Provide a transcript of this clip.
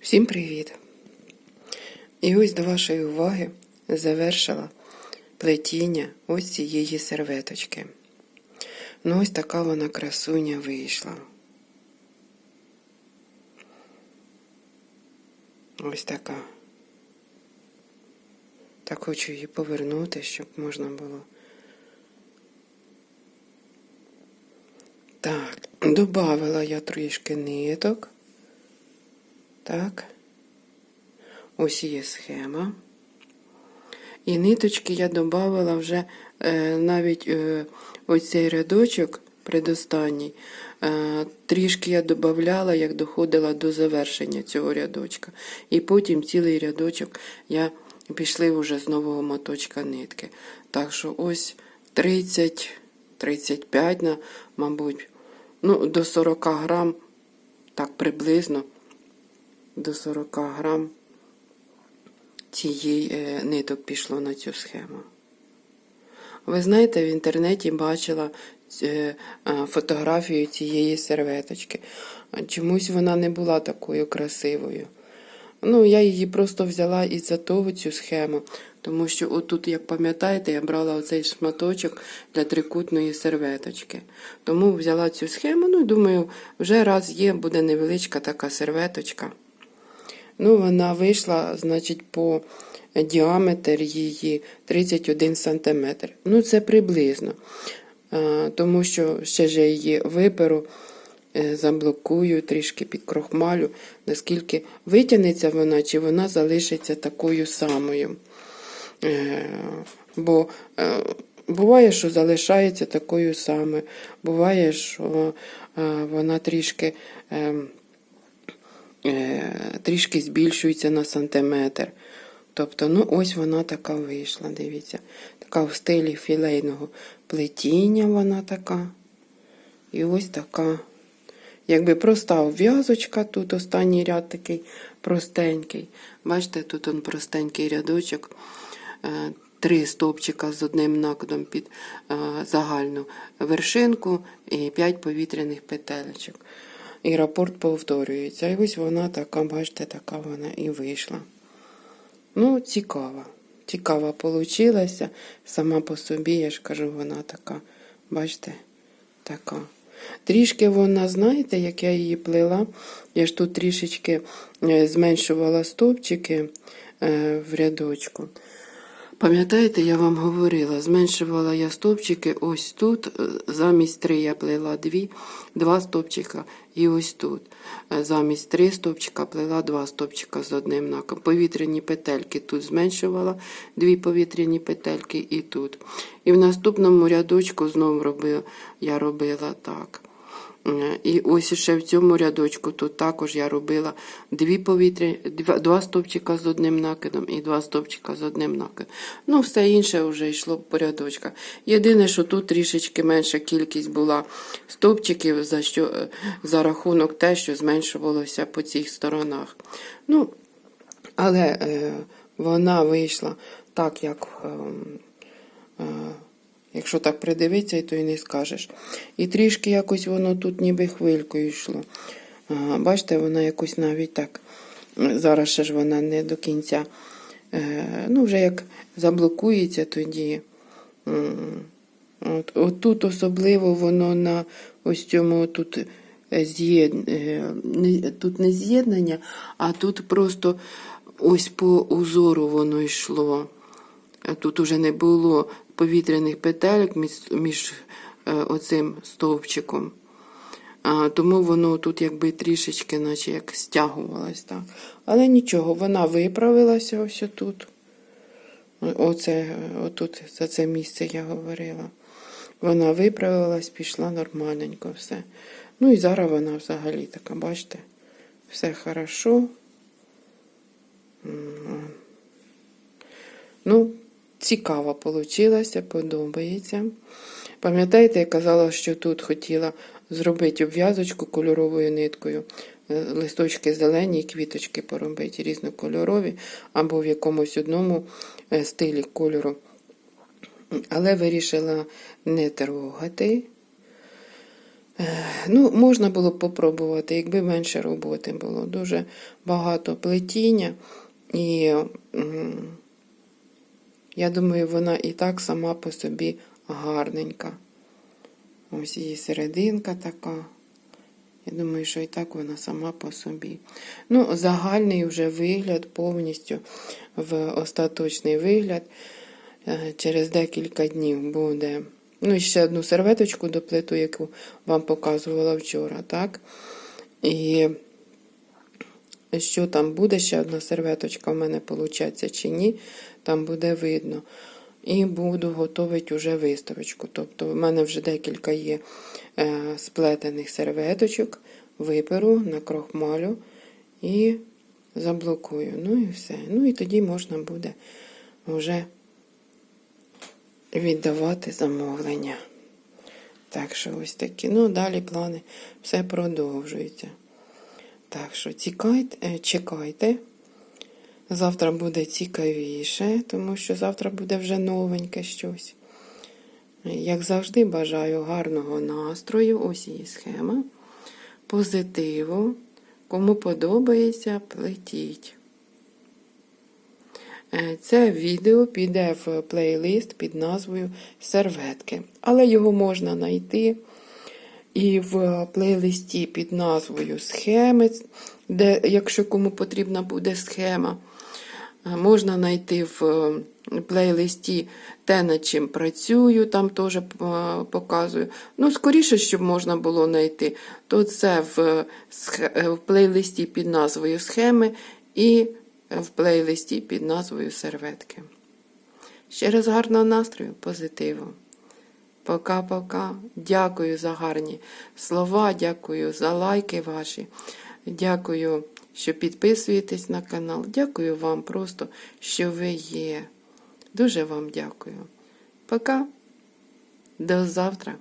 Всім привіт! І ось до вашої уваги завершила плетіння ось цієї серветочки. Ну, ось така вона красуня вийшла. Ось така. Так хочу її повернути, щоб можна було. Так, додавила я трішки ниток. Так. Ось є схема. І ниточки я додавала вже е, навіть е, ось рядочок предостанній. Е, трішки я додавала, як доходила до завершення цього рядочка. І потім цілий рядочок я пішли вже з нового моточка нитки. Так що ось 30-35, мабуть, ну, до 40 грам, так приблизно до 40 грам цієї е, ниток пішло на цю схему. Ви знаєте, в інтернеті бачила е, е, фотографію цієї серветочки. Чомусь вона не була такою красивою. Ну, я її просто взяла із-за того цю схему, тому що отут, як пам'ятаєте, я брала оцей шматочок для трикутної серветочки. Тому взяла цю схему, ну думаю, вже раз є, буде невеличка така серветочка. Ну, вона вийшла, значить, по діаметр її 31 см. Ну, це приблизно. Тому що ще ж її виперу, е, заблокую, трішки підкрохмалю, наскільки витягнеться вона, чи вона залишиться такою самою. Е, Бо е, буває, що залишається такою самою. Буває, що вона трішки. Е, трішки збільшується на сантиметр. Тобто, ну ось вона така вийшла, дивіться. Така в стилі філейного плетіння вона така. І ось така. Якби проста в'язочка, тут останній ряд такий простенький. Бачите, тут он простенький рядочок. Е, Три стовпчика з одним накидом під е, загальну вершинку і п'ять повітряних петелечок. І рапорт повторюється. І ось вона така, бачите, така вона і вийшла. Ну, цікава. Цікава получилася. Сама по собі, я ж кажу, вона така, бачите, така. Трішки вона, знаєте, як я її плела, я ж тут трішечки е, зменшувала стовпчики е, в рядочку. Пам'ятаєте, я вам говорила, зменшувала я стовпчики ось тут, е, замість три я плела дві, два стовпчика і ось тут. Е, Замість три стовпчика плела два стовпчика з одним наком. Повітряні петельки тут зменшувала дві повітряні петельки і тут. І в наступному рядочку знову я робила так. Е, І ось ще в цьому рядочку тут також я робила дві повітря, два, стовпчика з одним накидом і два стовпчика з одним накидом. Ну, все інше вже йшло по рядочках. Єдине, що тут трішечки менша кількість була стовпчиків, за, що, е, за рахунок те, що зменшувалося по цих сторонах. Ну, але е, вона вийшла так, як. Е, е, Якщо так придивитися, то й не скажеш. І трішки якось воно тут ніби хвилькою йшло. Бачите, вона якось навіть так. Зараз ще ж вона не до кінця. Е, ну, вже як заблокується тоді. От, от тут особливо воно на ось цьому тут з'єд... е, тут не з'єднання, а тут просто ось по узору воно йшло. Тут уже не було повітряних петелек між, між е, оцим стовпчиком. А, тому воно тут якби трішечки, наче як стягувалось. Так. Але нічого, вона виправилася ось тут. Оце, отут, за це місце я говорила. Вона виправилась, пішла нормальненько все. Ну і зараз вона взагалі така, бачите, все хорошо. Ну, цікава получилася, подобається. Пам'ятаєте, я казала, що тут хотіла зробити обв'язочку кольоровою ниткою, е, листочки зелені квіточки поробити різнокольорові або в якомусь одному е, стилі кольору. Але вирішила не трогати. Е, Ну, можна було б попробувати, якби менше роботи було. Дуже багато плетіння. І я думаю, вона і так сама по собі гарненька. Ось її серединка така. Я думаю, що і так вона сама по собі. Ну, загальний вже вигляд повністю в остаточний вигляд е, через декілька днів буде. Ну, і ще одну серветочку до плиту, яку вам показувала вчора, так? І що там буде, ще одна серветочка в мене виходить чи ні, там буде видно. І буду готувати вже виставочку. Тобто, в мене вже декілька є е, сплетених серветочок, виперу, накрохмалю і заблокую. Ну і все. Ну і тоді можна буде вже віддавати замовлення. Так що ось такі. Ну, далі плани все продовжується. Так що цікайте, чекайте. Завтра буде цікавіше, тому що завтра буде вже новеньке щось. Як завжди, бажаю гарного настрою. Ось її схема. Позитиву. Кому подобається, плетіть. Е, Це відео піде в плейлист під назвою Серветки. Але його можна знайти і в плейлисті під назвою Схеми, де, якщо кому потрібна буде схема, можна знайти в е, плейлисті те, над чим працюю, там теж е, показую. Ну, скоріше, щоб можна було знайти, то це е, в плейлисті під назвою Схеми і в плейлисті під назвою Серветки. Ще раз гарного настрою, позитиву. Пока-пока. Дякую за гарні слова, дякую за лайки ваші. Дякую, що підписуєтесь на канал. Дякую вам просто, що ви є. Дуже вам дякую. Пока. До завтра.